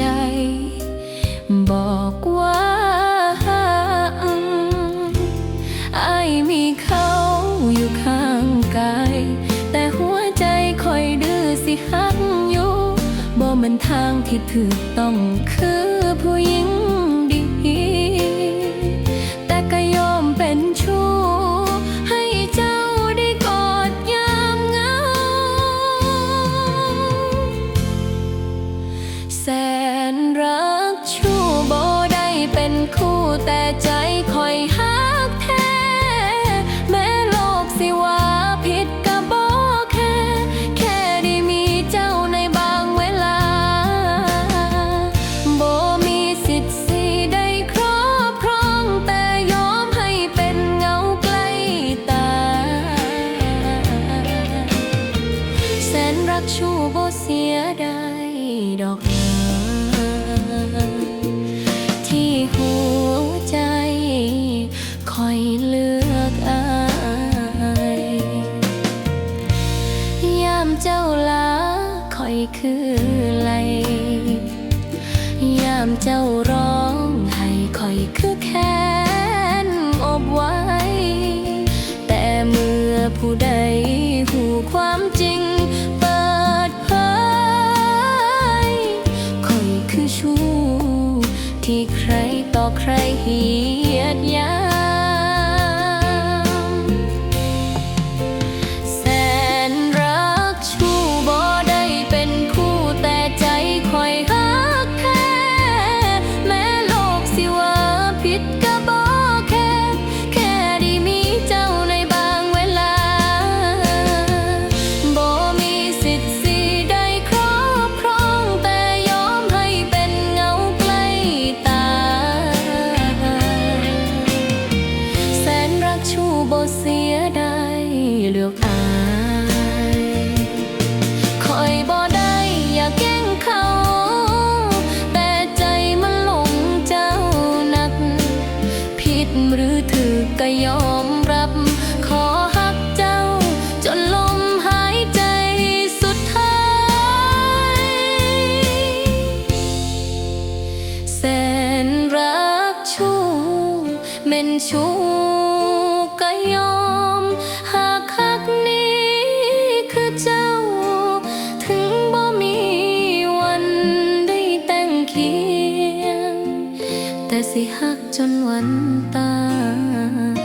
ใจ บอกว่าไอมีเขาอยู่ข้างกาย แต่หัวใจคอยดื้อสิฮักอยู่บ่มันทางที่ถูกต้องคือผู้หญิงดี แต่ก็ยอมเป็นชู้ให้เจ้าได้กอดยามเงาแส นรักชู้บ่ได้เป็นคู่แต่ใจคอยหักแท้ แม้โลกสิว่าผิดก็บ่แค่ แค่ได้มีเจ้าในบางเวลาโบมีสิทธิ์สิได้ครอบครองแต่ยอมให้เป็นเงาใกล้ตา แสนรักชู้บ่เสี คือไหลยามเจ้าร้องให้คอยคือแค้นอบไว้ แต่เมื่อผู้ใดหูความจริงเปิดเผยคอยคือชู้ที่ใครต่อใครเหี หรือถูกก็ยอมรับ ขอหักเจ้า จนลมหายใจสุดท้าย แสนรักชู้เม่นชู้ก็ยอม หากคักนี้คือเจ้า ถึงบ่มีวันได้แต่งเคียง แต่สิหัก จนวันตาย